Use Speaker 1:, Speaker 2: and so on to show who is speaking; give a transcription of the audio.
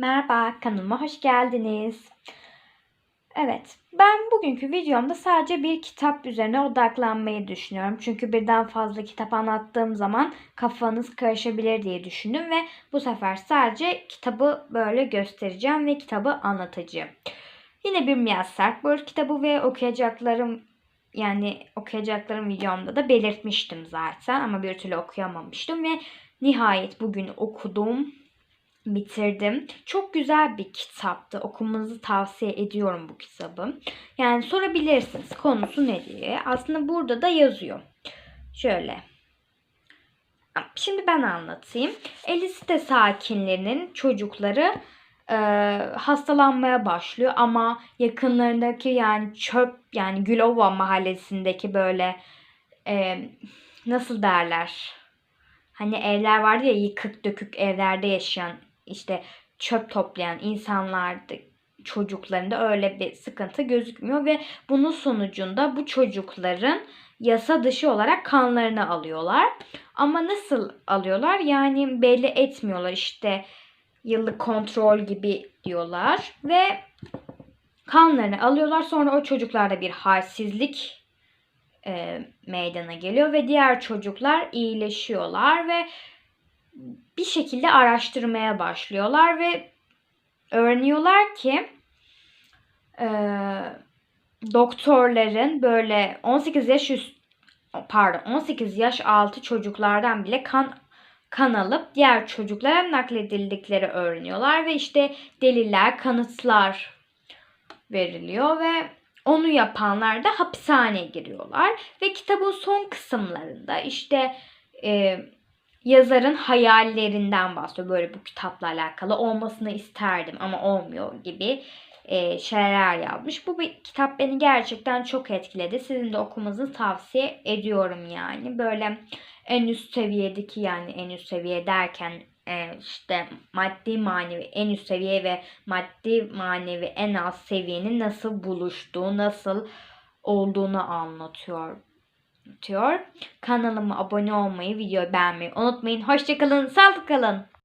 Speaker 1: Merhaba, kanalıma hoş geldiniz. Evet, ben bugünkü videomda sadece bir kitap üzerine odaklanmayı düşünüyorum. Çünkü birden fazla kitap anlattığım zaman kafanız karışabilir diye düşündüm ve bu sefer sadece kitabı böyle göstereceğim ve kitabı anlatacağım. Yine bir Miyaz Serkböl kitabı ve okuyacaklarım yani okuyacaklarım videomda da belirtmiştim zaten ama bir türlü okuyamamıştım ve nihayet bugün okudum bitirdim. Çok güzel bir kitaptı. Okumanızı tavsiye ediyorum bu kitabı. Yani sorabilirsiniz konusu ne diye. Aslında burada da yazıyor. Şöyle. Şimdi ben anlatayım. Elisite sakinlerinin çocukları e, hastalanmaya başlıyor ama yakınlarındaki yani çöp yani Gülova mahallesindeki böyle e, nasıl derler? Hani evler vardı ya yıkık dökük evlerde yaşayan işte çöp toplayan insanlarda çocuklarında öyle bir sıkıntı gözükmüyor ve bunun sonucunda bu çocukların yasa dışı olarak kanlarını alıyorlar. Ama nasıl alıyorlar? Yani belli etmiyorlar işte yıllık kontrol gibi diyorlar ve kanlarını alıyorlar. Sonra o çocuklarda bir halsizlik e, meydana geliyor ve diğer çocuklar iyileşiyorlar ve bir şekilde araştırmaya başlıyorlar ve öğreniyorlar ki e, doktorların böyle 18 yaş üst pardon 18 yaş altı çocuklardan bile kan kan alıp diğer çocuklara nakledildikleri öğreniyorlar ve işte deliller, kanıtlar veriliyor ve onu yapanlar da hapishaneye giriyorlar ve kitabın son kısımlarında işte e, yazarın hayallerinden bahsediyor. Böyle bu kitapla alakalı olmasını isterdim ama olmuyor gibi e, şeyler yazmış. Bu bir kitap beni gerçekten çok etkiledi. Sizin de okumanızı tavsiye ediyorum yani. Böyle en üst seviyedeki yani en üst seviye derken e, işte maddi manevi en üst seviye ve maddi manevi en az seviyenin nasıl buluştuğu, nasıl olduğunu anlatıyor diyor. Kanalıma abone olmayı, videoyu beğenmeyi unutmayın. Hoşçakalın, sağlıklı kalın.